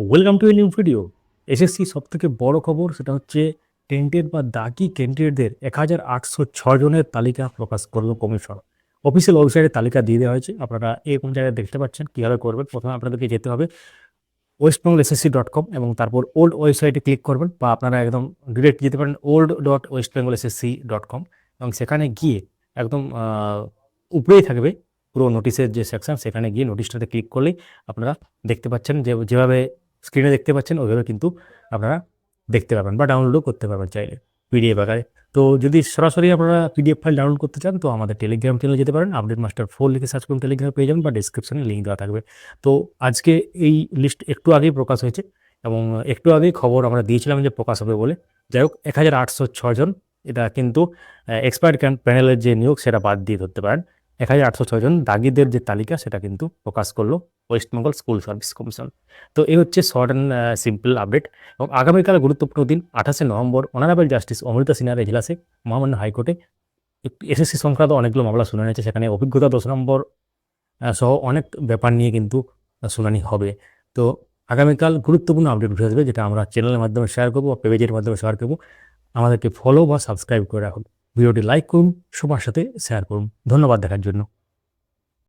Welcome to a new video SSC সব থেকে বড় খবর সেটা হচ্ছে টেন্টেড বা দাগি ক্যান্ডিডেটদের এক হাজার আটশো জনের তালিকা প্রকাশ করল কমিশন অফিসিয়াল ওয়েবসাইটে তালিকা দিয়ে দেওয়া হয়েছে। আপনারা এই কোন জায়গায় দেখতে পাচ্ছেন, কীভাবে করবেন, প্রথমে আপনাদেরকে যেতে হবে ওয়েস্টবেঙ্গল এসএসসি ডট কম এবং তারপর ওল্ড ওয়েবসাইটে ক্লিক করবেন বা আপনারা একদম ডিরেক্ট যেতে পারেন old dot West Bengal SSC dot com এবং সেখানে গিয়ে একদম উপরেই থাকবে পুরো নোটিশের যে সেকশন সেখানে গিয়ে নোটিশটাতে ক্লিক করলেই আপনারা দেখতে পাচ্ছেন যে যেভাবে স্ক্রিনে দেখতে পাচ্ছেন, ওইভাবে কিন্তু আপনারা দেখতে পাবেন বা ডাউনলোডও করতে পারবেন চাইলে পিডিএফ আকারে। তো যদি সরাসরি আপনারা পিডিএফ ফাইল ডাউনলোড করতে চান, তো আমাদের টেলিগ্রাম চ্যানেলে যেতে পারেন। আপডেট মাস্টার ফোর লিখে সার্চ করুন টেলিগ্রাম পেয়ে যাবেন বা ডিসক্রিপশনে লিঙ্ক দেওয়া থাকবে। তো আজকে এই লিস্ট একটু আগেই প্রকাশ হয়েছে এবং একটু আগেই খবর আমরা দিয়েছিলাম যে প্রকাশ হবে বলে। যাই হোক, এক হাজার আটশো ছজন এটা কিন্তু এক্সপার্ট প্যানেলের যে নিয়োগ, সেটা বাদ দিয়ে ধরতে পারেন। এক হাজার আটশো ছজন দাগিদের যে তালিকা, সেটা কিন্তু প্রকাশ করল West Bengal school service commission. তো এই হচ্ছে শর্ট অ্যান্ড সিম্পল আপডেট। এবং আগামীকাল গুরুত্বপূর্ণ দিন, আঠাশে নভেম্বর, অনারেবল জাস্টিস অমৃতা সিনহার এজলাসে মহামান্য হাইকোর্টে এসএসসি সংক্রান্ত অনেকগুলো মামলা শুনানি হয়েছে, সেখানে অভিজ্ঞতা দশ নম্বর সহ অনেক ব্যাপার নিয়ে কিন্তু শুনানি হবে। তো আগামীকাল গুরুত্বপূর্ণ আপডেট উঠে আসবে, যেটা আমরা চ্যানেলের মাধ্যমে শেয়ার করব বা পেজের মাধ্যমে শেয়ার করব। আমাদেরকে ফলো বা সাবস্ক্রাইব করে রাখুন। ভিডিওটি লাইক করুন সবার সাথে শেয়ার করুন। ধন্যবাদ দেখার জন্য।